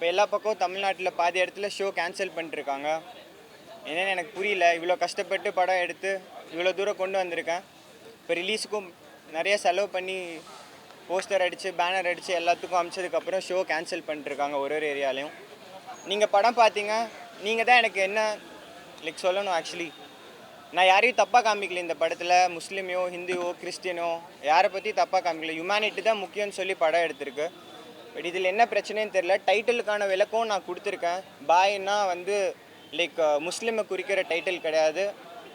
இப்போ எல்லா பக்கம் தமிழ்நாட்டில் பாதி இடத்துல ஷோ கேன்சல் பண்ணிட்டுருக்காங்க. என்னென்னு எனக்கு புரியல. இவ்வளோ கஷ்டப்பட்டு படம் எடுத்து இவ்வளோ தூரம் கொண்டு வந்திருக்கேன். இப்போ ரிலீஸுக்கும் நிறைய செலவு பண்ணி போஸ்டர் அடித்து பேனர் அடித்து எல்லாத்துக்கும் அமிச்சதுக்கப்புறம் ஷோ கேன்சல் பண்ணிட்டுருக்காங்க ஒரு ஒரு ஏரியாலையும். நீங்கள் படம் பார்த்தீங்க. நீங்கள் தான் எனக்கு என்ன லைக் சொல்லணும் ஆக்சுவலி நான் யாரையும் தப்பாக காமிக்கல இந்த படத்தில். முஸ்லீமையோ ஹிந்துவோ கிறிஸ்டினோ யாரை பற்றி தப்பாக காமிக்கல. ஹியூமனிட்டி தான் முக்கியம்னு சொல்லி படம் எடுத்திருக்கு. பட் இதில் என்ன பிரச்சனைன்னு தெரில டைட்டிலுக்கான விளக்கம் நான் கொடுத்துருக்கேன். பாய்னா வந்து லைக் முஸ்லீமை குறிக்கிற டைட்டில் கிடையாது.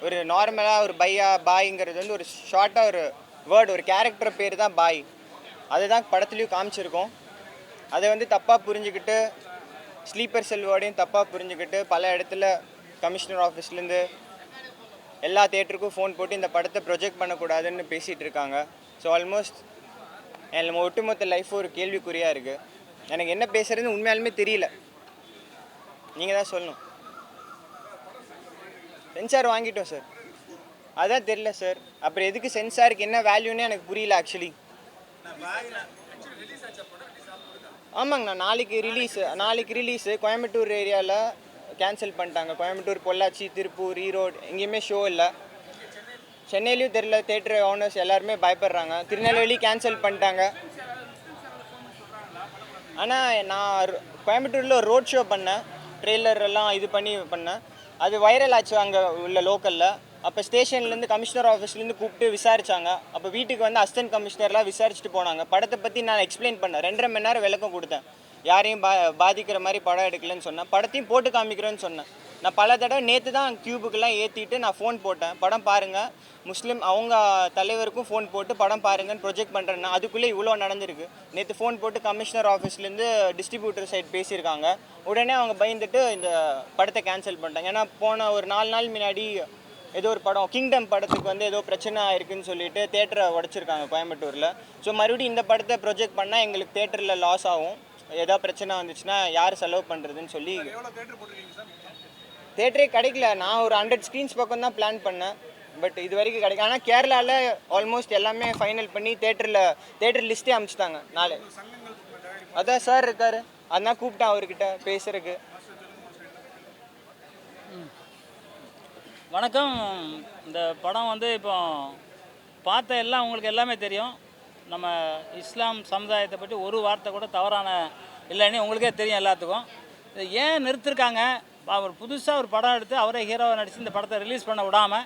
ஒரு நார்மலாக ஒரு பையா பாய்ங்கிறது வந்து ஒரு ஷார்ட்டாக ஒரு வேர்டு ஒரு கேரக்டர் பேர் தான் பாய். அதுதான் படத்துலையும் காமிச்சிருக்கோம். அதை வந்து தப்பாக புரிஞ்சுக்கிட்டு ஸ்லீப்பர் செல் வேர்டையும் தப்பாக புரிஞ்சுக்கிட்டு பல இடத்துல கமிஷனர் ஆஃபீஸ்லேருந்து எல்லா தேட்டருக்கும் ஃபோன் போட்டு இந்த படத்தை ப்ரொஜெக்ட் பண்ணக்கூடாதுன்னு பேசிகிட்டு இருக்காங்க. ஸோ ஆல்மோஸ்ட் நம்ம ஒட்டுமொத்த லைஃப்பும் ஒரு கேள்விக்குறியாக இருக்குது எனக்கு என்ன பேசுகிறதுன்னு உண்மையாலுமே தெரியல. நீங்கள் தான் சொல்லணும். சென்சார் வாங்கிட்டோம் சார் அதான் தெரியல சார் அப்புறம் எதுக்கு சென்சாருக்கு என்ன வேல்யூன்னு எனக்கு புரியல ஆக்சுவலி ஆமாங்கண்ணா நாளைக்கு ரிலீஸு நாளைக்கு ரிலீஸு கோயம்புத்தூர் ஏரியாவில் கேன்சல் பண்ணிட்டாங்க. கோயம்புத்தூர் பொள்ளாச்சி திருப்பூர் ஈரோடு எங்கேயுமே ஷோ இல்லை. சென்னையிலையும் தெரியல தேட்டர் ஓனர்ஸ் எல்லாருமே பயப்படுறாங்க. திருநெல்வேலி கேன்சல் பண்ணிட்டாங்க. ஆனால் நான் கோயம்புத்தூரில் ரோட் ஷோ பண்ணேன். ட்ரெய்லர் எல்லாம் இது பண்ணி பண்ணேன். அது வைரல் ஆச்சு அங்கே உள்ள லோக்கலில் அப்போ ஸ்டேஷன்லேருந்து கமிஷனர் ஆஃபீஸ்லேருந்து கூப்பிட்டு விசாரிச்சாங்க. அப்போ வீட்டுக்கு வந்து அசிஸ்டன்ட் கமிஷனர்லாம் விசாரிச்சுட்டு போனாங்க. படத்தை பற்றி நான் எக்ஸ்பிளைன் பண்ணேன் ரெண்டரை மணி நேரம் விளக்கம் கொடுத்தேன். யாரையும் பா பாதிக்கிற மாதிரி படம் எடுக்கலன்னு சொன்னேன். படத்தையும் போட்டு காமிக்கிறேன்னு சொன்னேன். நான் பல தடவை நேற்று தான் கியூபுக்கெல்லாம் ஏற்றிட்டு நான் ஃபோன் போட்டேன். படம் பாருங்கள் முஸ்லீம் அவங்க தலைவருக்கும் ஃபோன் போட்டு படம் பாருங்கன்னு ப்ரொஜெக்ட் பண்ணுறேன்னா அதுக்குள்ளே இவ்வளோ நடந்திருக்கு. நேற்று ஃபோன் போட்டு கமிஷனர் ஆஃபீஸ்லேருந்து டிஸ்ட்ரிபியூட்டர் சைட் பேசியிருக்காங்க. உடனே அவங்க பயந்துட்டு இந்த படத்தை கேன்சல் பண்ணிட்டாங்க. ஏன்னா போன ஒரு நாலு நாள் முன்னாடி ஏதோ ஒரு படம் கிங்டம் படத்துக்கு வந்து ஏதோ பிரச்சனை ஆயிருக்குன்னு சொல்லிட்டு தேட்டரை உடச்சிருக்காங்க கோயம்புத்தூரில். ஸோ மறுபடியும் இந்த படத்தை ப்ரொஜெக்ட் பண்ணால் எங்களுக்கு தேட்டரில் லாஸ் ஆகும். ஏதோ பிரச்சனை வந்துச்சுன்னா யார் செலவு பண்ணுறதுன்னு சொல்லி தேட்டரே கிடைக்கல. நான் ஒரு ஹண்ட்ரட் ஸ்க்ரீன்ஸ் பக்கம் தான் பிளான் பண்ணேன். பட் இது வரைக்கும் கிடைக்கல. ஆனால் கேரளாவில் ஆல்மோஸ்ட் எல்லாமே ஃபைனல் பண்ணி தேட்டரில் தேட்டர் லிஸ்ட்டே அமிச்சிட்டாங்க. நாளை. அதான் சார் இருக்காரு. அதான் கூப்பிட்டேன் அவர்கிட்ட பேசுறதுக்கு. வணக்கம். இந்த படம் வந்து இப்போ பார்த்த எல்லாம் உங்களுக்கு எல்லாமே தெரியும். நம்ம இஸ்லாம் சமுதாயத்தை பற்றி ஒரு வார்த்தை கூட தவறான இல்லைன்னு உங்களுக்கே தெரியும் எல்லாத்துக்கும். இதை ஏன் நிறுத்திருக்காங்க? அவர் புதுசாக ஒரு படம் எடுத்து அவரே ஹீரோவை நடித்து இந்த படத்தை ரிலீஸ் பண்ண விடாமல்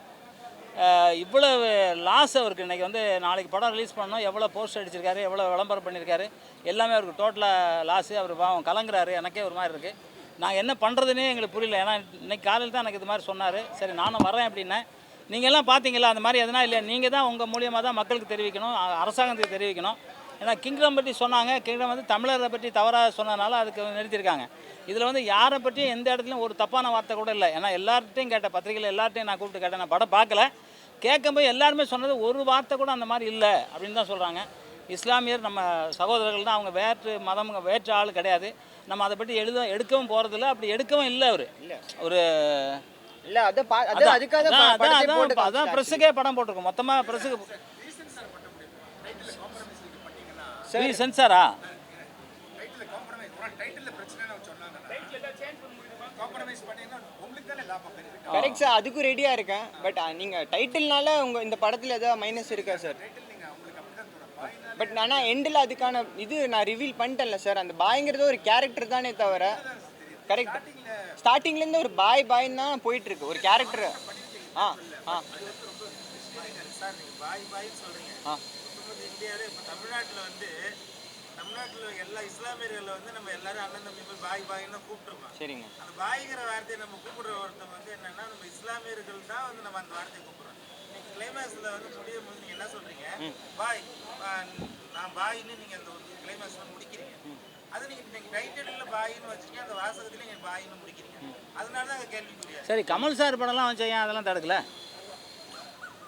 இவ்வளவு லாஸ் அவருக்கு. இன்றைக்கி வந்து நாளைக்கு படம் ரிலீஸ் பண்ணணும். எவ்வளோ போஸ்ட் அடிச்சிருக்காரு எவ்வளோ விளம்பரம் பண்ணியிருக்காரு எல்லாமே அவருக்கு டோட்டலாக லாஸு அவர் பாவம் கலங்குறாரு. எனக்கே ஒரு மாதிரி இருக்குது நாங்கள் என்ன பண்ணுறதுனே எங்களுக்கு புரியல. ஏன்னா இன்னைக்கு காலையில் தான் எனக்கு இது மாதிரி சொன்னார். சரி நானும் வரேன் அப்படின்னேன் நீங்கள் எல்லாம் பார்த்தீங்களா அந்த மாதிரி எதனா இல்லை நீங்கள் தான் உங்கள் மூலியமாக தான் மக்களுக்கு தெரிவிக்கணும் அரசாங்கத்துக்கு தெரிவிக்கணும். ஏன்னா கிங்டம் பற்றி சொன்னாங்க கிங்டம் வந்து தமிழரை பற்றி தவறாக சொன்னதுனால அதுக்கு நிறுத்தியிருக்காங்க. இதில் வந்து யாரை பற்றியும் எந்த இடத்துலையும் ஒரு தப்பான வார்த்தை கூட இல்லை. ஏன்னா எல்லார்ட்டையும் கேட்ட பத்திரிகையில் எல்லார்ட்டையும் நான் கூப்பிட்டு கேட்டேன் நான் படம் பார்க்கல. கேட்கும்போது எல்லாருமே சொன்னது ஒரு வார்த்தை கூட அந்த மாதிரி இல்லை அப்படின்னு தான் சொல்கிறாங்க இஸ்லாமியர் நம்ம சகோதரர்கள் தான் அவங்க வேற்று மதம் வேற்று ஆள் கிடையாது. நம்ம அதை பற்றி எழுத எடுக்கவும் போகிறதில்ல அப்படி எடுக்கவும் இல்லை அவர். ஒரு இல்லை அதான் அதான் ப- படத்தை அதான் போட்டு அதான் அதான் ப்ரெஸ்ஸுக்கே படம் போட்டிருக்கோம். மொத்தமாக ப்ரெஸ்ஸுக்கு சரி. சென்சாரா கரெக்ட் சார் அதுக்கும் ரெடியாக இருக்கேன். பட் நீங்கள் டைட்டில்னால உங்கள் இந்த படத்தில் ஏதாவது மைனஸ் இருக்கா சார் பட் ஆனால் எண்டில் அதுக்கான இது நான் ரிவீல் பண்ணிட்டேன்ல சார் அந்த பாய்ங்கிறது ஒரு கேரக்டர் தானே தவிர. கரெக்ட் ஸ்டார்டிங்லேருந்து ஒரு பாய் பாய்ன்னு தான் போயிட்டு இருக்கு ஒரு கேரக்டர் ஆ ஆ. சார் நீங்க பாய் பாய் சொல்றீங்க. ஆ. ஒட்டுமொத்த இந்தியாவிலே இப்போ தமிழ்நாட்டில் வந்து தமிழ்நாட்டில் எல்லா இஸ்லாமியர்களை வந்து நம்ம எல்லாரும் அண்ணன் தம்பி போய் பாய் பாய்ன்னு தான் கூப்பிட்டுருக்கோம். சரிங்க. அந்த பாய்ங்கிற வார்த்தையை நம்ம கூப்பிடுற ஒருத்தவங்க வந்து என்னன்னா நம்ம இஸ்லாமியர்கள் தான் வந்து நம்ம அந்த வார்த்தையை கூப்பிடுறோம். நீங்க கிளைமேக்ஸ்ல வந்து முடியும் போது நீங்க என்ன சொல்றீங்க? பாய் நான் பாய்ன்னு நீங்க அந்த கிளைமேக்ஸ்ல முடிக்கிறீங்க. அது நீங்க இன்னைக்கு டைட்டில்ல பாய்ன்னு வச்சிருக்கீங்க அந்த வாசகத்துல நீங்க பாய்ன்னு முடிக்கிறீங்க. அதனால தான் கேள்விக்குரியா சரி கமல் சார் படம்லாம் வச்சு ஏன் அதெல்லாம் தடுக்கல?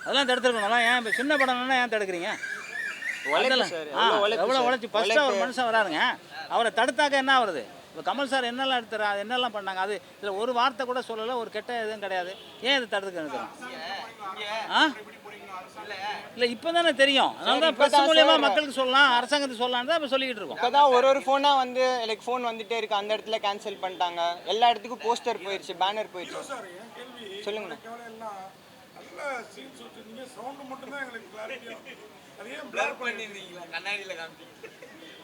அதெல்லாம் தடுத்துருக்கணும்ல ஏன் இப்போ சின்ன படம்னா ஏன் தடுக்கிறீங்க உழைப்பு அதெல்லாம் சார் ஆ, எவ்வளோ. உழைச்சி ஃபஸ்ட்டு ஒரு மனுஷன் வராருங்க. அவரை தடுத்தாக்க என்ன ஆகுறது? இப்போ கமல் சார் என்னெல்லாம் எடுத்துறா அது என்னெல்லாம் பண்ணாங்க? அது இதில் ஒரு வார்த்தை கூட சொல்லலை ஒரு கெட்ட எதுவும் கிடையாது. ஏன் இது தடுக்க நினைக்கிறோம்? ஆ? இல்லை இப்போ தானே தெரியும். அதனால தான் இப்பதான் ப்ரெஸ் மூலியமா. மக்களுக்கு சொல்லலாம் அரசாங்கத்துக்கு சொல்லலாம் தான் இப்போ சொல்லிக்கிட்டு இருக்கோம். இப்போதான் ஒரு ஒரு ஃபோனாக வந்து லைக் ஃபோன் வந்துட்டே இருக்கு. அந்த இடத்துல கேன்சல் பண்ணிட்டாங்க. எல்லா இடத்துக்கும் போஸ்டர் போயிடுச்சு பேனர் போயிடுச்சு சார்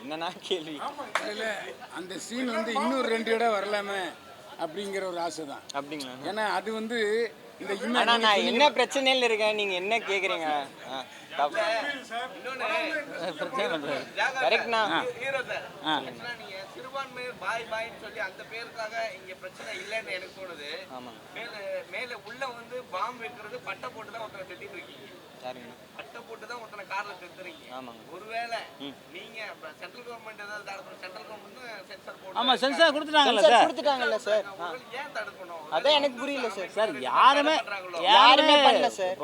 என்னன்னா கேள்வி. அந்த சீன் வந்து இன்னொரு ரெண்டு இடம் வரலாமே அப்படிங்கிற ஒரு ஆசை தான் அப்படிங்களா? ஏன்னா அது வந்து இந்த என்ன பிரச்சனையில இருக்கேன் நீங்க என்ன கேக்குறீங்க? கரெக்ட்ண்ணா ஹீரோ சார். நீங்க சிறுபான்மையர் பாய் பாய்ன்னு சொல்லி அந்த பேருக்காக இங்க பிரச்சனை இல்லைன்னு எனக்கு தோணுது. மேல மேல உள்ள வந்து பாம்பு வைக்கிறது பட்டை போட்டு தான் ஒருத்தனை செட்டிட்டு இருக்கீங்க. பட்டை போட்டு தான் ஒருத்தனை கார்ல செத்துறீங்க. ஆமாங்க. ஒருவேளை நீங்க சென்ட்ரல் கவர்மெண்ட் ஏதாவது தடுக்கணும் சென்ட்ரல் கவர்மெண்ட் சென்சார் போட்டு ஆமாம் சென்சார் கொடுத்துட்டாங்கல்ல சார். கொடுத்துட்டாங்கல்ல சார். ஏன் தடுக்கணும் அதான் எனக்கு புரியல சார். சார் யாருமே யாருமே பண்ணல சார்.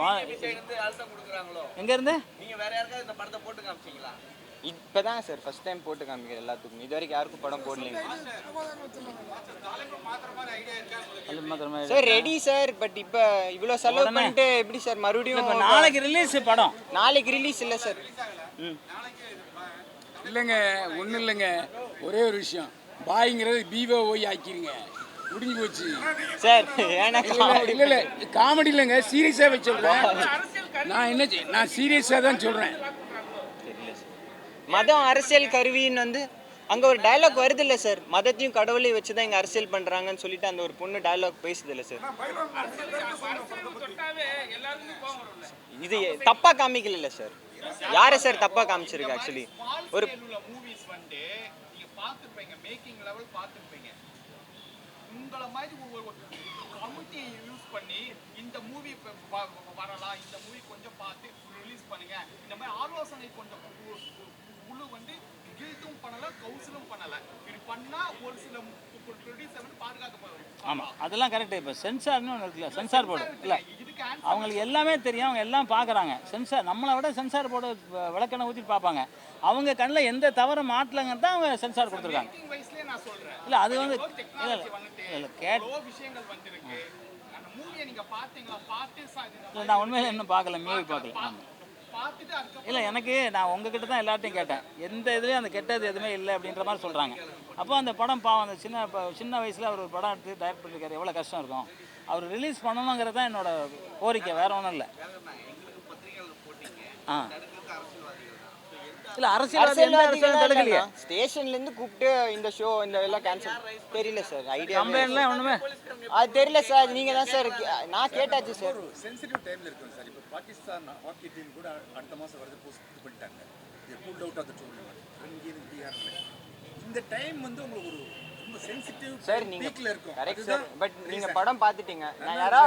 சைடு இருந்து அழுத்தம் கொடுக்குறாங்களோ எங்கேருந்து நீங்க வேற யாருக்காவது இந்த படத்தை போட்டு காமிச்சீங்களா? இப்பதான் சார் ஃபர்ஸ்ட் டைம் போட்டு காமிக்கிறேன் எல்லாத்துக்கும். இது வரைக்கும் யாருக்கும் படம் போடலைங்க. சார் ரெடி சார் பட் இப்ப இவ்வளவு செலவு. பண்ணிட்டு எப்படி சார் மறுபடியும் இப்போ நாளைக்கு ரிலீஸ் படம். நாளைக்கு ரிலீஸ் இல்ல சார். ம். இல்லைங்க ஒன்றும் இல்லைங்க. ஒரே ஒரு விஷயம். பாய்ங்கிறது பிஓ ஒய் ஆக்கிருங்க. முடிஞ்சு போச்சு. சார் ஏன்னா இல்லை இல்லை காமெடி இல்லைங்க சீரியஸாக வச்சு நான் என்ன நான் சீரியஸாக தான் சொல்கிறேன் மதம் அரசியல் கருவின்னு வந்து அங்க ஒரு டயலாக் வருது இல்ல சார். மதத்தையும் கடவுளையும் வச்சு தான் இங்க அரசியல் பண்றாங்கன்னு சொல்லிட்டு அந்த ஒரு பொண்ணு டயலாக் பேசுது இல்ல சார். இது தப்பா காமிக்கல சார். யாரை சார் தப்பா காமிச்சிருக்கு ஆக்சுவலி ஒரு மூவிஸ் வந்து நீங்க பார்த்துருப்பீங்க மேக்கிங் லெவல் பார்த்துருப்பீங்க உங்களை மாதிரி ஒரு கமிட்டியை யூஸ் பண்ணி இந்த மூவி வரலாம். இந்த மூவி கொஞ்சம் பார்த்து ரிலீஸ் பண்ணுங்க. இந்த மாதிரி ஆலோசனை கொஞ்சம் குழு வந்து கில்ட்டும் பண்ணல கவுன்சிலும் பண்ணல. இப்படி பண்ணா ஒரு சில ப்ரொடியூசர் வந்து பாதுகாக்கப்படுவாங்க ஆமாம் அதெல்லாம் கரெக்டு இப்போ சென்சார்னு ஒன்று இருக்குல்ல சென்சார் போர்டு இல்லை. அவங்களுக்கு எல்லாமே தெரியும். அவங்க எல்லாம் பார்க்குறாங்க. சென்சார் நம்மளை விட சென்சார் போர்டு விளக்கெண்ணெய் ஊற்றி பார்ப்பாங்க. அவங்க கண்ணில் எந்த தவறும் மாட்டலங்கன்னு தான் அவங்க சென்சார் கொடுத்துருக்காங்க. இல்லை அது வந்து இல்லை இல்லை கேட் விஷயங்கள் வந்திருக்கு. இல்லை நான் உண்மையில இன்னும் பார்க்கல மூவி பார்க்கல ஆமாம் இல்லை எனக்கு நான் உங்ககிட்ட தான் எல்லார்ட்டையும் கேட்டேன். எந்த இதுலேயும் அந்த கெட்டது எதுவுமே இல்லை அப்படின்ற மாதிரி சொல்கிறாங்க அப்போ அந்த படம் பாவம் அந்த சின்ன இப்போ சின்ன வயசில் அவர் ஒரு படம் எடுத்து டைரக்ட் பண்ணியிருக்காரு எவ்வளோ கஷ்டம் இருக்கும். அவர் ரிலீஸ் பண்ணணுங்கிறது தான் என்னோட கோரிக்கை. வேற ஒன்றும் இல்லை. ஆ. இல்லை அரசியல்வாதி ஸ்டேஷன்ல இருந்து கூப்பிட்டு இந்த ஷோ இந்த எல்லாம் கேன்சல் தெரியல சார் ஐடியா கம்ப்ளைண்ட்லாம் ஒன்றுமே அது தெரியல சார் நீங்க தான் சார் நான் கேட்டாச்சு சார் சென்சிட்டிவ் டைமில் இருக்கும் சார் இப்போ பாகிஸ்தான் ஹாக்கி டீம் கூட அடுத்த மாதம் வருது போஸ்ட் பண்ணிட்டாங்க. இது cool out of the tournament இந்த டைம் வந்து உங்களுக்கு ஒரு சார் நீங்க கரெக்ட் சார் பட் நீங்க. படம் பார்த்துட்டீங்க. நான் யாரா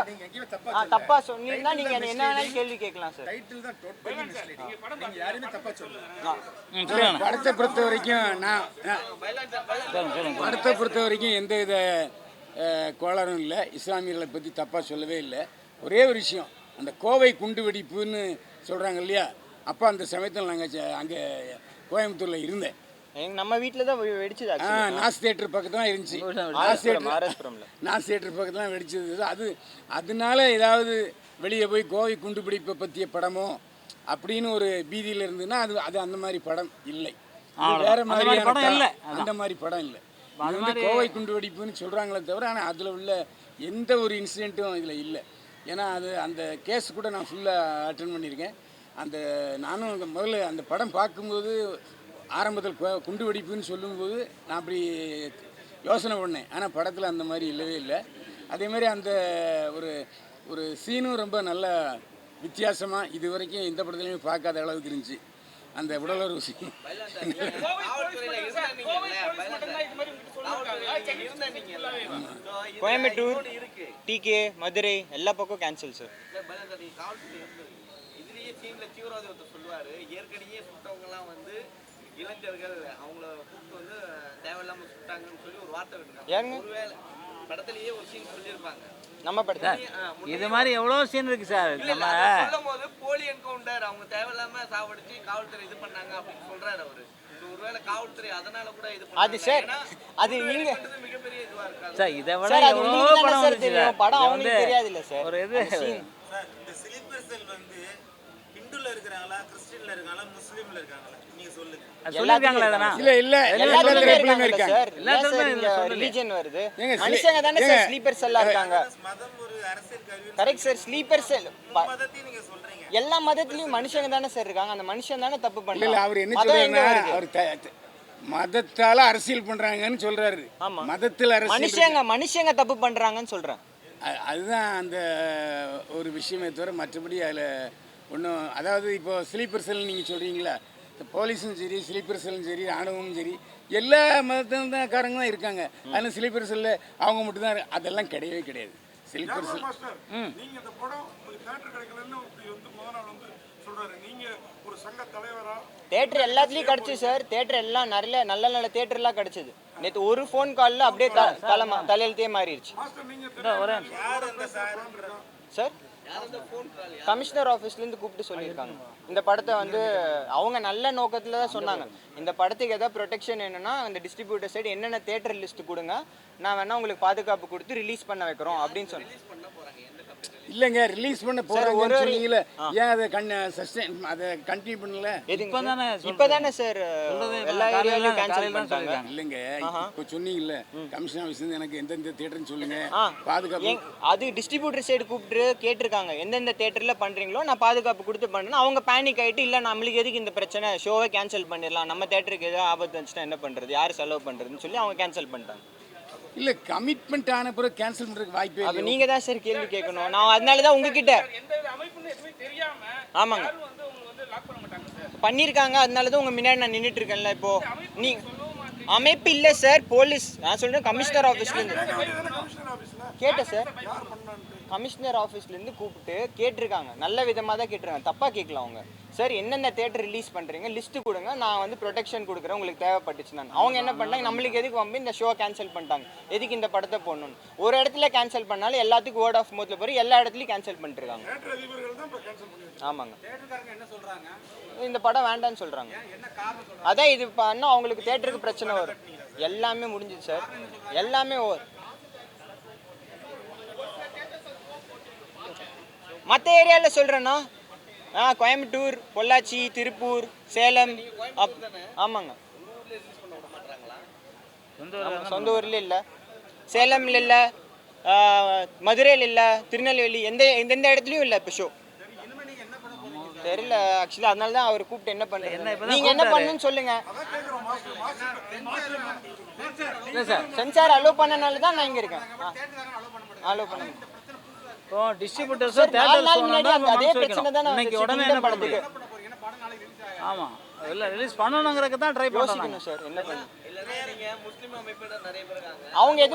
தப்பா சொன்னீங்கன்னா நீங்க என்ன வேணாலும். கேள்வி கேட்கலாம் சார் டைட்டில் தான் டோட்டலி மிஸ்லீடிங் நீங்க யாரையுமே தப்பா சொல்லல. ம் சொல்லுங்க. படத்தை பொறுத்த வரைக்கும் நான் படத்தை பொறுத்த வரைக்கும் எந்த வித கோளாறும் இல்லை. இஸ்லாமியர்களை பற்றி தப்பாக சொல்லவே இல்லை. ஒரே ஒரு விஷயம். அந்த கோவை குண்டு வெடிப்புன்னு சொல்கிறாங்க இல்லையா? அப்போ அந்த சமயத்தில் நாங்கள் அங்கே கோயம்புத்தூரில் இருந்தேன். நம்ம வீட்ல தான் வெடிச்சது. நாஸ் தேட்டர் பக்கத்துல தான் இருந்துச்சு நாஸ் தேட்டர். நாஸ் தேட்டர் பக்கத்துல தான் வெடிச்சது அது அதனால ஏதாவது வெளியே போய் கோவை குண்டுபிடிப்பை பற்றிய படமோ அப்படின்னு ஒரு பீதியில் இருந்ததுன்னா அது அது அந்த மாதிரி படம் இல்லை. வேற மாதிரி மாதிரியான படம் இல்லை. அந்த மாதிரி படம் இல்லை அது இது வந்து கோவை குண்டுவெடிப்புன்னு சொல்கிறாங்களே தவிர ஆனால் அதில் உள்ள எந்த ஒரு இன்சிடெண்ட்டும் இதில் இல்லை ஏன்னா அது அந்த கேஸ் கூட நான் ஃபுல்லாக அட்டன் பண்ணியிருக்கேன் அந்த நானும் அந்த முதல்ல அந்த படம் பார்க்கும்போது ஆரம்பத்தில் குண்டு வெடிப்புன்னு சொல்லும்போது நான் அப்படி யோசனை பண்ணேன். ஆனால் படத்தில் அந்த மாதிரி இல்லவே இல்லை. அதே மாதிரி அந்த ஒரு ஒரு சீனும் ரொம்ப நல்ல வித்தியாசமாக இது வரைக்கும் எந்த படத்துலையுமே பார்க்காத அளவுக்கு இருந்துச்சு. அந்த உடலுறவு சீன் கோயம்புத்தூர் டிகே மதுரை எல்லா பக்கம் கேன்சல் சார் இதுலயே சீன்ல தீவிரவாதி ஒருத்தர் சொல்லுவாரு ஏற்கனவே சுட்டவங்க எல்லாம் வந்து இளைஞர்கள் அவங்கள கூப்பிட்டு வந்து தேவையில்லாம சுட்டாங்கன்னு சொல்லி ஒரு வார்த்தை விட்டுருக்காங்க? ஒருவேளை படத்துலயே ஒரு சீன் சொல்லியிருப்பாங்க. நம்ம படத்துல? இது மாதிரி எவ்வளோ சீன் இருக்கு சார்? நம்ம சொல்லும்போது போலி என்கவுண்டர் அவங்க தேவையில்லாம சாவடிச்சு காவல்துறை இது பண்ணாங்க அப்படின்னு சொல்றாரு அவரு. So, ஒருவேளை காவல்துறை அதனால கூட இது அது. சார், அது நீங்க- சார் இதை விட எவ்வளோ படம் வந்து. ஒரு இது அந்த scene. சார் இந்த ஸ்லீப்பர் செல் வந்து இருக்கிறாங்களா இருக்காங்களா முஸ்லீம்ல இருக்காங்களா? நீங்க சொல்லுங்க. இல்லை இல்லை எல்லாத்துலயுமே இருக்காங்க வருது. மனுஷங்க தானே சார். ஸ்லீப்பர் செல்லா இருக்காங்க. மதம் ஒரு அரசியல் கருவி கரெக்ட் சார் ஸ்லீப்பர் செல் மதத்தையும் நீங்க சொல்றீங்க. எல்லா மதத்துலயும் மனுஷங்க தானே சார் இருக்காங்க. அந்த மனுஷன் தானே தப்பு இல்ல இல்ல அவர் என்ன சொல்றாருன்னா அவர் மதத்தால அரசியல் பண்றாங்கன்னு சொல்றாரு. ஆமா. மதத்தில் அரசியல் மனுஷங்க மனுஷங்க தப்பு பண்றாங்கன்னு சொல்றேன். அதுதான் அந்த ஒரு விஷயமே தவிர மற்றபடி அதில் ஒன்றும் அதாவது இப்போ ஸ்லீப்பர் செல் நீங்கள் சொல்கிறீங்களா இந்த போலீஸும் சரி ஸ்லீப்பர் செல்லும் சரி ஆணவமும் சரி எல்லா மதத்தினக்காரங்க தான் இருக்காங்க அதில் ஸ்லீப்பர் செல்லில் அவங்க மட்டும்தான் அதெல்லாம் கிடையவே கிடையாது. ஸ்லீப்பர் செல் உங்களுக்கு தேட்டர் கிடைக்கலன்னு இப்படி வந்து முத நாள் வந்து சொல்றாரு. நீங்க ஒரு சங்க தலைவரா? தேட்டர் எல்லாத்துலயும் கிடைச்சு சார் தேட்டர் எல்லாம் நிறைய நல்ல நல்ல தேட்டர் எல்லாம் கிடைச்சது. நேத்து ஒரு ஃபோன் கால்ல அப்படியே தலைமா தலையெழுத்தே மாறிடுச்சு. மாஸ்டர் நீங்க யார் அந்த சார் சார் கமிஷனர் ஆஃபீஸ்லேருந்து கூப்பிட்டு சொல்லியிருக்காங்க. இந்த படத்தை வந்து அவங்க நல்ல நோக்கத்தில் தான் சொன்னாங்க. இந்த படத்துக்கு ஏதாவது ப்ரொடெக்ஷன் என்னன்னா அந்த டிஸ்ட்ரிபியூட்டர் சைடு என்னென்ன தேட்டர் லிஸ்ட் கொடுங்க. நான் வேணா உங்களுக்கு பாதுகாப்பு கொடுத்து ரிலீஸ் பண்ண வைக்கிறோம் அப்படின்னு சொன்னேன் இல்லைங்க ரிலீஸ் பண்ண ஒரு போறாங்கன்னு சொன்னீங்களே ஏன் அதை கண் சஸ்டைன் அதை கண்டினியூ பண்ணல? இப்பதானே. இப்பதானே சார் எல்லா ஏரியாலையும் கேன்சல் பண்ணிட்டாங்க. இல்லைங்க இப்போ சொன்னீங்கல்ல கமிஷன் ஆஃபீஸ் இருந்து எனக்கு எந்தெந்த தேட்டர்னு சொல்லுங்க. பாதுகாப்பு அது டிஸ்ட்ரிபியூட்டர் சைடு கூப்பிட்டு கேட்டிருக்காங்க. எந்தெந்த தேட்டர்ல பண்றீங்களோ நான் பாதுகாப்பு கொடுத்து பண்றேன் அவங்க பேனிக் ஆயிட்டு இல்ல நம்மளுக்கு எதுக்கு இந்த பிரச்சனை? ஷோவை கேன்சல் பண்ணிடலாம். நம்ம தேட்டருக்கு ஏதாவது ஆபத்து வந்துச்சுன்னா என்ன பண்றது? யார் செலவு பண்றதுன்னு சொல்லி அவங்க கேன்சல் பண்ணிட்டாங்க. இல்ல கமிட்மெண்ட் ஆன பிறகு கேன்சல் பண்றதுக்கு வாய்ப்பே இல்லை நீங்க தான் சார் கேள்வி கேட்கணும். நான் அதனால தான் உங்ககிட்ட. எந்த வித அமைப்புன்னு எதுவுமே தெரியாம ஆமாங்க. யாரும் வந்து உங்களை வந்து லாக் பண்ண மாட்டாங்க சார் பண்ணிருக்காங்க அதனால தான் உங்க முன்னாடி நான் நின்னுட்டு இருக்கேன்ல இப்போ. நீ அமைப்பு இல்ல சார் போலீஸ். நான் சொல்றேன் கமிஷனர் ஆபீஸ்ல இருந்து. கமிஷனர் ஆபீஸ்ல கேட்டேன் சார். கமிஷனர் ஆஃபீஸ்லேருந்து கூப்பிட்டு கேட்டிருக்காங்க. நல்ல விதமாக தான் கேட்டிருக்காங்க. தப்பாக கேட்கல அவங்க. சார் என்னென்ன தேட்டர் ரிலீஸ் பண்ணுறீங்க லிஸ்ட்டு கொடுங்க. நான் வந்து ப்ரொடெக்ஷன் கொடுக்குறேன். உங்களுக்கு தேவைப்பட்டுச்சு நான். அவங்க என்ன பண்ணாங்க? நம்மளுக்கு எதுக்கு வந்து இந்த ஷோ கேன்சல் பண்ணிட்டாங்க. எதுக்கு இந்த படத்தை போடணும்னு. ஒரு இடத்துல கேன்சல் பண்ணாலும் எல்லாத்துக்கும் வேர்ட் ஆஃப் மவுத்தில் போய் எல்லா இடத்துலையும் கேன்சல் பண்ணிருக்காங்க. ஆமாங்க. இந்த படம் வேண்டாம்னு சொல்கிறாங்க அதான் இது பண்ணால் அவங்களுக்கு தேட்டருக்கு பிரச்சனை வரும். எல்லாமே முடிஞ்சுது சார் எல்லாமே ஓவர் மற்ற ஏரியாவில் சொல்கிறேன்னா ஆ கோயம்புத்தூர் பொள்ளாச்சி திருப்பூர் சேலம் அப் ஆமாங்க ஆமா, சொந்த ஊர்ல இல்லை சேலம்ல இல்லை மதுரையில் இல்லை திருநெல்வேலி எந்த எந்தெந்த இடத்துலையும் இல்லை இப்போ ஷோ தெரியல ஆக்சுவலி அதனால தான் அவர் கூப்பிட்டு என்ன பண்ணுறது நீங்கள் என்ன பண்ணணும்னு சொல்லுங்க இல்லை சார் சென்சார் அலோவ் பண்ணனால தான் நான் இங்கே இருக்கேன் அலோவ் பண்ண இப்போ டிஸ்ட்ரிபியூட்டர்ஸ் அந்த அதே பிரச்சனை தானே இன்னைக்கு உடனே என்ன படத்துக்கு. ஆமாம் இல்லை ரிலீஸ் பண்ணணுங்கிறதுக்கு தான் ட்ரை யோசிக்கணும் சார் என்ன பண்ண இல்லைன்னா நீங்க முஸ்லீம் அமைப்பினர் நிறைய பேர் இருக்காங்க. அவங்க எது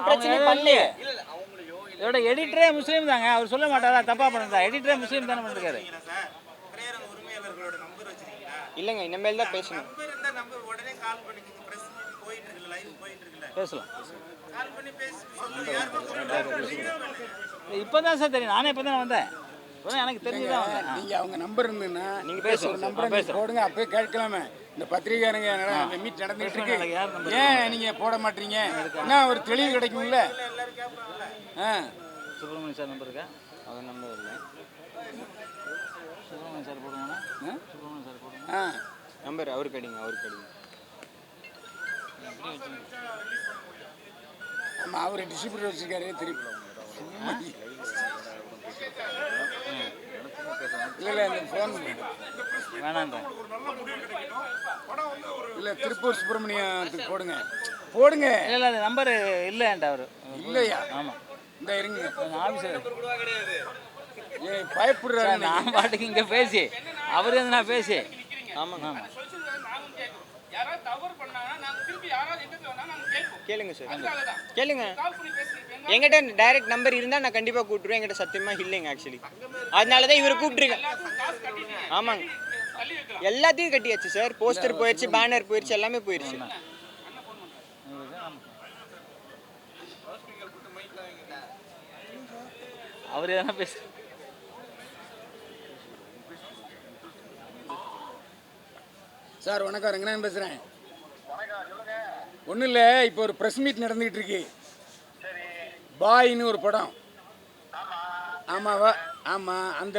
இல்ல. அவங்களையோ இல்ல. இதோட எடிட்டரே முஸ்லீம் தாங்க. அவர் சொல்ல மாட்டாரா? தப்பா பண்ணுறதா? எடிட்டரே முஸ்லீம் தானே பண்ணிருக்காரு சார் திரையரங்க உரிமையாளர்களோட நம்பர் வச்சிருக்கீங்களா? இல்லைங்க இனிமேல் தான் பேசணும். நம்பர் இருந்தா நம்பர் உடனே கால் பண்ணி பிரஸ் பேசலாம். கால் பண்ணி பேசி சொல்லுங்க யாருக்கும் இப்போ தான் சார் தெரியும். நானே இப்போ தான் வந்தேன் எனக்கு தெரிஞ்சு தான் வந்தேன். ஆ. நீங்க அவங்க நம்பர் இருந்ததுன்னா நீங்க பேசுங்க. ஒரு நம்பரை. போடுங்க அப்பயே கேட்கலாமே. இந்த பத்திரிகாரங்க மீட் நடந்துட்டு இருக்கு. ஏன் நீங்க போட மாட்டீங்க? என்ன ஒரு தெளிவு கிடைக்கும்ல? ஆ. சுப்பிரமணியம் சார் நம்பர் இருக்கா? அது நம்பர் இல்லை. சுப்பிரமணியம் சார் போடுவாங்கன்னா ஆ? சுப்பிரமணியம் சார் போடுங்க ஆ. நம்பர் அவருக்கு அடிங்க அவருக்கு அடிங்க. ஆமா அவர் டிஸ்ட்ரிபியூட்டர் வச்சிருக்காரு திருப்பி இல்ல இல்ல இந்த ஃபோன் ஒரு இல்ல திருப்பூர் சுப்பிரமணியத்துக்கு போடுங்க. போடுங்க. இல்லை இல்லை அது நம்பர் இல்லைன்ட்டு அவர். இல்லையா? ஆமாம் இந்த இருங்க. ஆஃபீஸர் ஏ பயப்படுறாரு நான் பாட்டுக்கு இங்கே பேசி. அவர் நான் பேசி. ஆமாங்க. ஆமாம் யாராவது தவறு பண்ணாங்கன்னா கேளுங்க சார். கேளுங்க. கால் பண்ணி பேசுறீங்க என்கிட்ட டைரக்ட் நம்பர் இருந்தால் நான் கண்டிப்பாக கூப்பிட்டுருவேன். என்கிட்ட சத்தியமாக இல்லைங்க ஆக்சுவலி அதனால தான் இவர் கூப்பிட்டுருக்கேன் ஆமாங்க. எல்லாத்தையும் கட்டியாச்சு சார். போஸ்டர் போயிடுச்சு பேனர் போயிடுச்சு எல்லாமே போயிடுச்சு அவர் எதனா பேசு சார் வணக்கம். ரங்கநாதன் பேசுகிறேன் ஒன்றும் இல்லை இப்போ ஒரு ப்ரெஸ் மீட் நடந்துகிட்டு இருக்கு. பாய்னு ஒரு படம். ஆமாவா ஆமாம் அந்த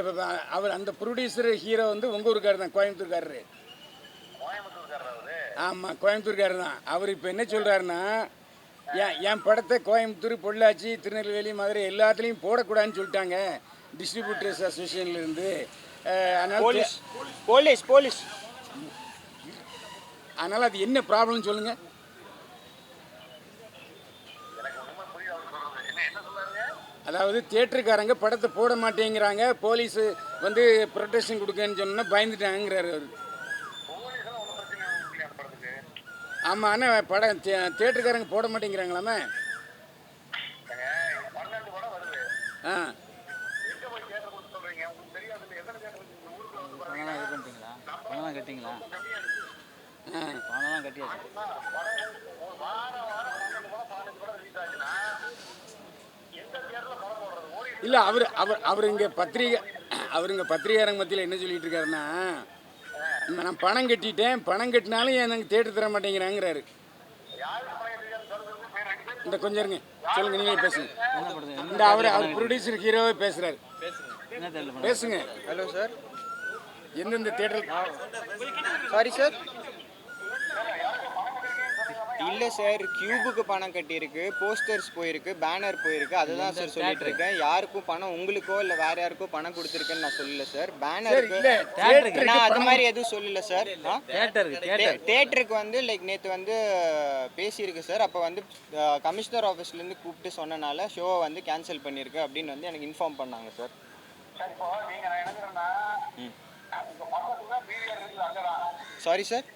அவர் அந்த ப்ரொடியூசர் ஹீரோ வந்து உங்கள் ஊருக்காரர் தான் கோயம்புத்தூர்காரரு. ஆமாம் கோயம்புத்தூர்காரர் தான். அவர் இப்போ என்ன சொல்கிறாருன்னா என் என் படத்தை கோயம்புத்தூர் பொள்ளாச்சி திருநெல்வேலி மதுரை எல்லாத்துலேயும் போடக்கூடாதுன்னு சொல்லிட்டாங்க. டிஸ்ட்ரிபியூட்டர்ஸ் அசோசியேஷன்லேருந்து அதனால் போலீஸ். Police police. அதனால் அது என்ன ப்ராப்ளம்னு சொல்லுங்கள் அதாவது தியேட்டருக்காரங்க படத்தை போட மாட்டேங்கிறாங்க. போலீஸு வந்து ப்ரொடெக்ஷன் கொடுக்கன்னு சொன்னா பயந்துட்டாங்கிறாரு அவர். ஆமாம் ஆனால் படம் தே- தியேட்டருக்காரங்க போட மாட்டேங்கிறாங்களாமே? ஆ. பணம்லாம் இது பண்ணிட்டீங்களா? பணம்லாம் கட்டிங்களா? ஆ. பணம்லாம் கட்டியாச்சு. இல்லை அவர் அவர் அவர் இங்கே பத்திரிகை அவர் இங்கே பத்திரிகையாரங்க மத்தியில் என்ன சொல்லிட்டு இருக்காருன்னா "இந்த நான் பணம் கட்டிட்டேன் பணம் கட்டினாலும் எனக்கு தேட்டர் தர மாட்டேங்கிறாங்கிறாரு. இந்த கொஞ்சம் இருங்க சொல்லுங்க நீங்களே பேசுங்க. இந்த அவர் அவர் ப்ரொடியூசர் ஹீரோவே பேசுறாரு. பேசுங்க. ஹலோ சார் எந்தெந்த தேட்டர்? சாரி சார் இல்லை சார் கியூபுக்கு பணம் கட்டியிருக்கு போஸ்டர்ஸ் போயிருக்கு பேனர் போயிருக்கு அதுதான் சார் சொல்லிட்டு இருக்கேன். யாருக்கும் பணம் உங்களுக்கோ இல்லை வேற யாருக்கோ பணம் கொடுத்துருக்கேன்னு நான் சொல்லல சார். பேனருக்கு நான் அது மாதிரி எதுவும் சொல்லல சார். தேட்டருக்கு தேட்டர் தேட்டருக்கு வந்து லைக் நேற்று வந்து பேசியிருக்கு சார். அப்போ வந்து கமிஷனர் ஆஃபீஸ்லேருந்து கூப்பிட்டு சொன்னனால ஷோவை வந்து கேன்சல் பண்ணியிருக்கு அப்படின்னு வந்து எனக்கு இன்ஃபார்ம் பண்ணாங்க சார். சாரி சார்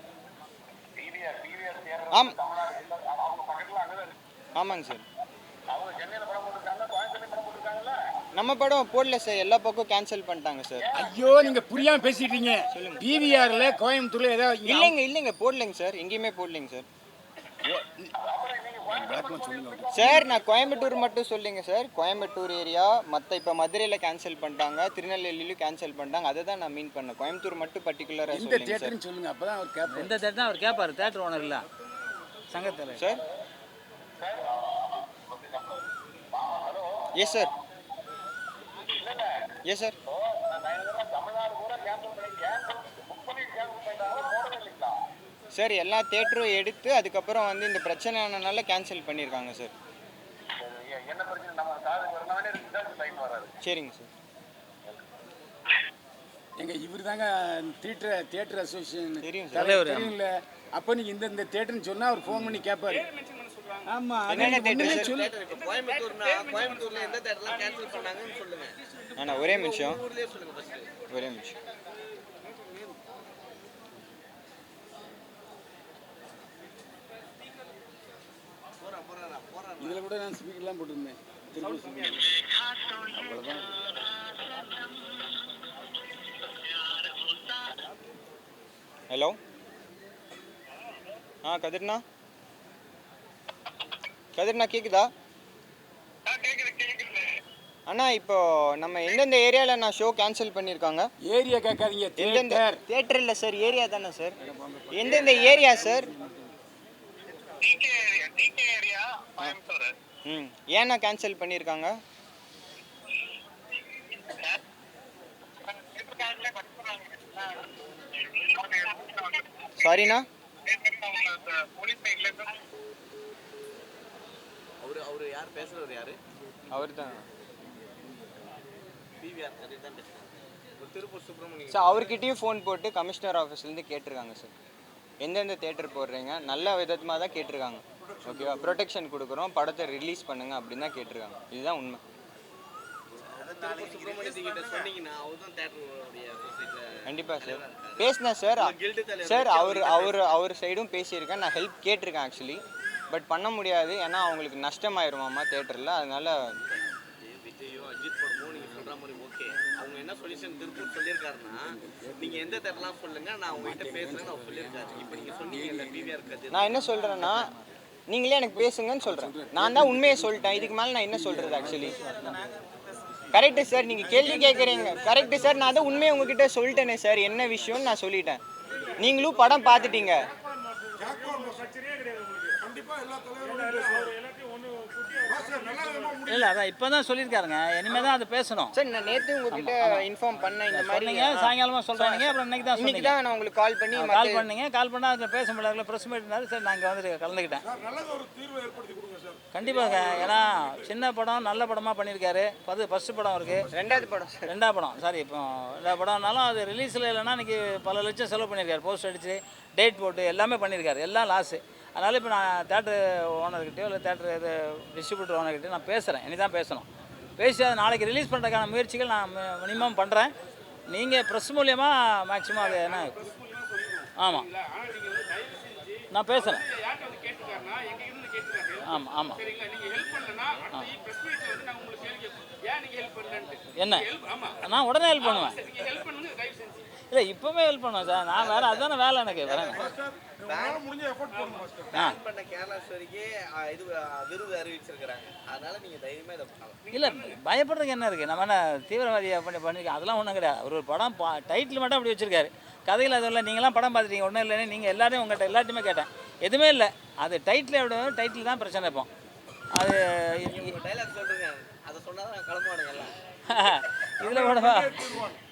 ஆம். ஆமாங்க சார். நம்ம படம் போடல சார். எல்லா பக்கம் கேன்சல் பண்ணிட்டாங்க சார். ஐயோ நீங்க புரியாம பேசிட்டீங்க. பிவிஆர்ல கோயம்புத்தூர்ல ஏதாவது இல்லைங்க இல்லைங்க. போடலைங்க சார். எங்கேயுமே போடலைங்க சார். சொல்லுங்க சார் நான் கோயம்புத்தூர் மட்டும் சொல்லிங்க சார். கோயம்புத்தூர் ஏரியா மற்ற இப்போ மதுரையில் கேன்சல் பண்ணிட்டாங்க திருநெல்வேலியிலும் கேன்சல் பண்ணிட்டாங்க. அதை தான் நான் மீன் பண்ணேன். கோயம்புத்தூர் மட்டும் பர்டிகுலராக சொல்லிங்க சார். சொல்லுங்க அப்பதான் அவர் கேட்பார் எந்த தேட்டர் அவர் கேட்பாரு தேட்டர் ஓனர் இல்லை. சங்கத்தில் sir yes sir yes sir sir எல்லா தேட்டரும் எடுத்து அதுக்கப்புறம் வந்து இந்த பிரச்சனை ஆனனால கேன்சல் பண்ணியிருக்காங்க சார். சரிங்க சார். எங்க இவர் தாங்க தியேட்டர் தியேட்டர் அசோசியேஷன் தெரியும். தலைவர். தெரியும்ல அப்ப நீங்க இந்த இந்த தேட்டர்னு சொன்னா அவர் ஃபோன் பண்ணி கேட்பாரு ஆமா என்னென்ன சார்? சொல்லு கோயம்புத்தூர்னா கோயம்புத்தூர்ல எந்த தேட்டர்லாம் கேன்சல் பண்ணாங்கன்னு சொல்லுங்க. ஒரே நிமிஷம். ஊர்லயே சொல்லுங்க ஃபர்ஸ்ட் ஒரே நிமிஷம். கூட நான் ஸ்பீக்கர்லாம் போட்டிருந்தேன். ஹலோ? ஆ கதிர்ண்ணா? கதிர்ண்ணா கேக்குதா? அண்ணா இப்போ நம்ம எந்தெந்த ஏரியாவில் நான் ஷோ கேன்சல் பண்ணியிருக்காங்க ஏரியா கேட்காதீங்க எந்தெந்த தேட்டர் இல்லை சார் ஏரியா தானே சார் எந்தெந்த ஏரியா சார் ம். ஏண்ணா கேன்சல் பண்ணியிருக்காங்க? சாரிண்ணா அவரு அவரு யார்? பேசுறவர் யாரு? அவர் தான் பிவிஆர் அதே தான் பேசுறாங்க ஒரு திருப்பூர் சுப்பிரமணியம் சார் அவர்கிட்டயும் ஃபோன் போட்டு கமிஷனர் ஆஃபீஸ்லேருந்து கேட்டிருக்காங்க சார் எந்தெந்த தேட்டர் போடுறீங்க? நல்ல விதமாக தான் கேட்டிருக்காங்க. ஓகேவா ப்ரொடெக்ஷன் கொடுக்குறோம். படத்தை ரிலீஸ் பண்ணுங்க அப்படின்னு தான் கேட்டிருக்காங்க. இதுதான் உண்மை. கண்டிப்பாக சார் பேசினேன் சார் சார் அவர் அவர் அவர் சைடும் பேசியிருக்கேன். நான் ஹெல்ப் கேட்டிருக்கேன் ஆக்சுவலி பட் பண்ண முடியாது. ஏன்னா அவங்களுக்கு நஷ்டமாயிருமாம்மா தேட்டரில் அதனால விஜயோ அஜித் படமோ மாதிரி ஓகே அவங்க என்ன சொல்யூஷன் சொல்லியிருக்காருன்னா எந்த தேட்டர்லாம் சொல்லுங்கள் நான் அவங்ககிட்ட பேசுறேன்னு அவர் சொல்லியிருக்காரு இப்போ பிவிஆர் நான் என்ன சொல்கிறேன்னா நீங்களே எனக்கு பேசுங்கன்னு சொல்கிறேன் நான் தான் உண்மையை சொல்லிட்டேன். இதுக்கு மேலே நான் என்ன சொல்கிறது ஆக்சுவலி கரெக்டு சார் நீங்கள் கேள்வி கேட்குறீங்க கரெக்டு சார் நான் தான் உண்மையை உங்ககிட்ட சொல்லிட்டேனே சார் என்ன விஷயம்னு நான் சொல்லிட்டேன். நீங்களும் படம் பார்த்துட்டீங்க. இல்லை அதான் இப்போ தான் சொல்லியிருக்காருங்க. இனிமேல் தான் அது பேசணும். சார் நான் நேற்று உங்ககிட்ட இன்ஃபார்ம் பண்ணேன் இந்த மாதிரி சொன்னீங்க சாயங்காலமாக சொல்கிறாங்க அப்புறம் இன்னைக்கு தான் இன்னைக்கு தான் நான் உங்களுக்கு கால் பண்ணி கால் பண்ணீங்க கால் பண்ணால் அதில் பேச முடியல ப்ரெஸ் மீட் இருந்தாரு சரி நான் இங்கே வந்து கலந்துக்கிட்டேன். சார் நல்லது ஒரு தீர்வை ஏற்படுத்தி கொடுங்க சார். கண்டிப்பாக ஏன்னா சின்ன படம் நல்ல படமாக பண்ணியிருக்காரு. பது ஃபஸ்ட்டு படம் இருக்குது ரெண்டாவது படம் சார். ரெண்டாவது படம் சாரி இப்போ ரெண்டாவது படம்னாலும் அது ரிலீஸில் இல்லைன்னா இன்றைக்கி பல லட்சம் செலவு பண்ணியிருக்காரு. போஸ்ட் அடித்து டேட் போட்டு எல்லாமே பண்ணியிருக்காரு. எல்லாம் லாஸு அதனால் இப்போ நான் தேட்டரு ஓனர்கிட்டயோ இல்லை தேட்டரு இது டிஸ்ட்ரிபியூட்டர் ஓனர்கிட்டயோ நான் பேசுகிறேன் இனி தான் பேசணும். பேசி அதை நாளைக்கு ரிலீஸ் பண்ணுறதுக்கான முயற்சிகள் நான் மினிமம் பண்ணுறேன் நீங்கள் ப்ரெஸ் மூலியமாக மேக்ஸிமம் அது என்ன ஆமாம் நான் பேசுகிறேன் ஆமாம் ஆமாம் என்ன? நான் உடனே ஹெல்ப் பண்ணுவேன். இல்லை இப்போவே ஹெல்ப் பண்ணுவேன் சார். நான் வேறு அதுதானே வேலை எனக்கு. வேறு இல்லை பயப்படுறதுக்கு என்ன இருக்குது நம்ம என்ன தீவிரவாதியை பண்ணி பண்ணிருக்கோம் அதெல்லாம் ஒன்றும் கிடையாது. ஒரு படம் பா டைட்டில் மட்டும் அப்படி வச்சிருக்காரு. கதையில் அதுவும் இல்லை நீங்களாம் படம் பார்த்துட்டீங்க ஒன்றும் இல்லைன்னு நீங்கள் எல்லாரையும் உங்கள்கிட்ட எல்லாத்தையுமே கேட்டேன். எதுவுமே இல்லை. அது டைட்டில் எப்படி டைட்டில் தான் பிரச்சனை இப்போ. அது டைலாக் சொல்றீங்க அதை சொன்னாதான் கிளம்புவானுங்க எல்லாம். இதில் கூடவா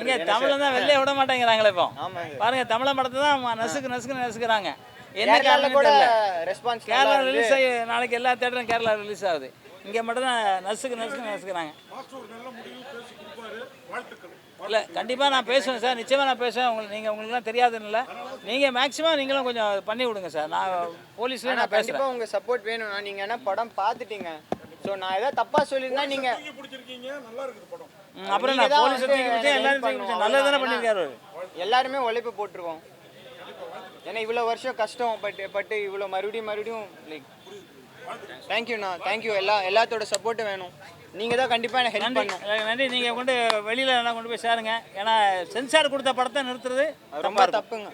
எங்க தானே தமிழை வெளியே விட மாட்டேங்கிறாங்களே இப்போ. ஆமாங்க. பாருங்க தமிழ படத்தை தான் நசுக்கு நசுக்கு நசுக்குறாங்க. என்ன காரணம் கூட ரெஸ்பான்ஸ் கேரளா ரிலீஸ் ஆகி நாளைக்கு எல்லா தேட்டரும் கேரளா ரிலீஸ் ஆகுது. இங்கே மட்டும் தான் நசுக்கு நசுக்கு நசுக்குறாங்க. இல்லை கண்டிப்பாக நான் பேசுவேன் சார். நிச்சயமாக நான் பேசுவேன். உங்களுக்கு நீங்கள் உங்களுக்குலாம் தெரியாதுன்னு இல்லை. நீங்கள் மேக்ஸிமம் நீங்களும் கொஞ்சம் பண்ணி விடுங்க சார். நான் போலீஸ்லேயே நான் பேசுகிறேன் உங்க சப்போர்ட் வேணும் நீங்க என்ன படம் பார்த்துட்டீங்க? ஸோ நான் ஏதாவது தப்பா சொல்லியிருந்தா நீங்க தூக்கி பிடிச்சிருக்கீங்க. நல்லா இருக்குது படம். அப்புறம் நான் போலீஸை எல்லாரும் தானே. பண்ணியிருக்காரு உழைப்பு போட்டிருக்கோம். ஏன்னா இவ்வளோ வருஷம் கஷ்டம் பட்டு பட்டு இவ்வளோ மறுபடியும் மறுபடியும் லைக் தேங்க்யூண்ணா தேங்க்யூ எல்லா எல்லாத்தோட சப்போர்ட்டும் வேணும். நீங்கள் தான் கண்டிப்பாக எனக்கு ஹெல்ப் எனக்கு நன்றி. நீங்கள் கொண்டு வெளியில் கொண்டு போய் சேருங்க. ஏன்னா சென்சார் கொடுத்த படத்தை நிறுத்துறது ரொம்ப. தப்புங்க.